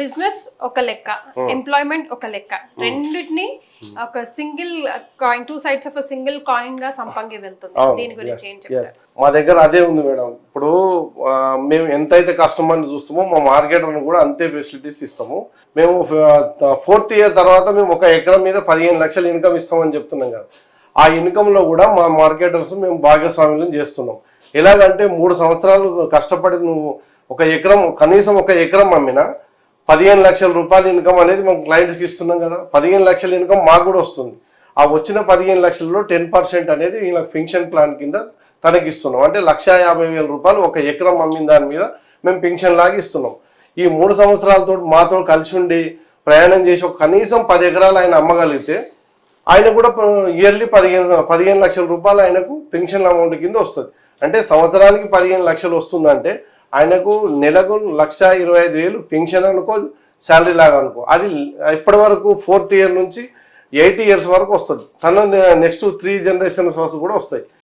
Business ఒక లెక్క employment ఒక లెక్క. రెండింటిని ఒక single coin two sides of single కాయిన్గా సంపంగి వెళ్తుంది. దీని గురించి ఏం yes. చెప్తారు? మా దగ్గర అదే ఉంది మేడం. ఇప్పుడు మేము ఎంతైతే కస్టమర్ని చూస్తామో మా మార్కెటర్ని కూడా అంతే ఫెసిలిటీస్ ఇస్తాము. మేము ఫోర్త్ ఇయర్ తర్వాత మేము ఒక ఎకరం మీద పదిహేను లక్షలు ఇన్కమ్ ఇస్తామని చెప్తున్నాం కదా. ఆ ఇన్కంలో కూడా మా మార్కెటర్స్ మేము భాగస్వామ్యం చేస్తున్నాం. ఎలాగంటే మూడు సంవత్సరాలు కష్టపడి నువ్వు ఒక ఎకరం కనీసం ఒక ఎకరం అమ్మినా పదిహేను లక్షల రూపాయల ఇన్కమ్ అనేది మేము క్లయింట్స్కి ఇస్తున్నాం కదా. పదిహేను లక్షల ఇన్కమ్ మాకు కూడా వస్తుంది. ఆ వచ్చిన పదిహేను లక్షల్లో టెన్ పర్సెంట్ అనేది వీళ్ళకి పెన్షన్ ప్లాన్ కింద తనకి ఇస్తున్నాం. అంటే లక్ష యాభై వేల రూపాయలు ఒక ఎకరం అమ్మిన దాని మీద మేము పెన్షన్ లాగా ఇస్తున్నాం. ఈ మూడు సంవత్సరాలతో మాతో కలిసి ఉండి ప్రయాణం చేసి ఒక కనీసం పది ఎకరాలు ఆయన అమ్మగలిగితే ఆయన కూడా ఇయర్లీ పదిహేను పదిహేను లక్షల రూపాయలు ఆయనకు పెన్షన్ అమౌంట్ కింద వస్తుంది. అంటే సంవత్సరానికి పదిహేను లక్షలు వస్తుందంటే ఆయనకు నెలకు లక్ష ఇరవై ఐదు వేలు పెన్షన్ అనుకో శాలరీ లాగా అనుకో. అది ఇప్పటి వరకు ఫోర్త్ ఇయర్ నుంచి ఎయిటీ ఇయర్స్ వరకు వస్తుంది. తన నెక్స్ట్ త్రీ జనరేషన్స్ వరకు కూడా వస్తాయి.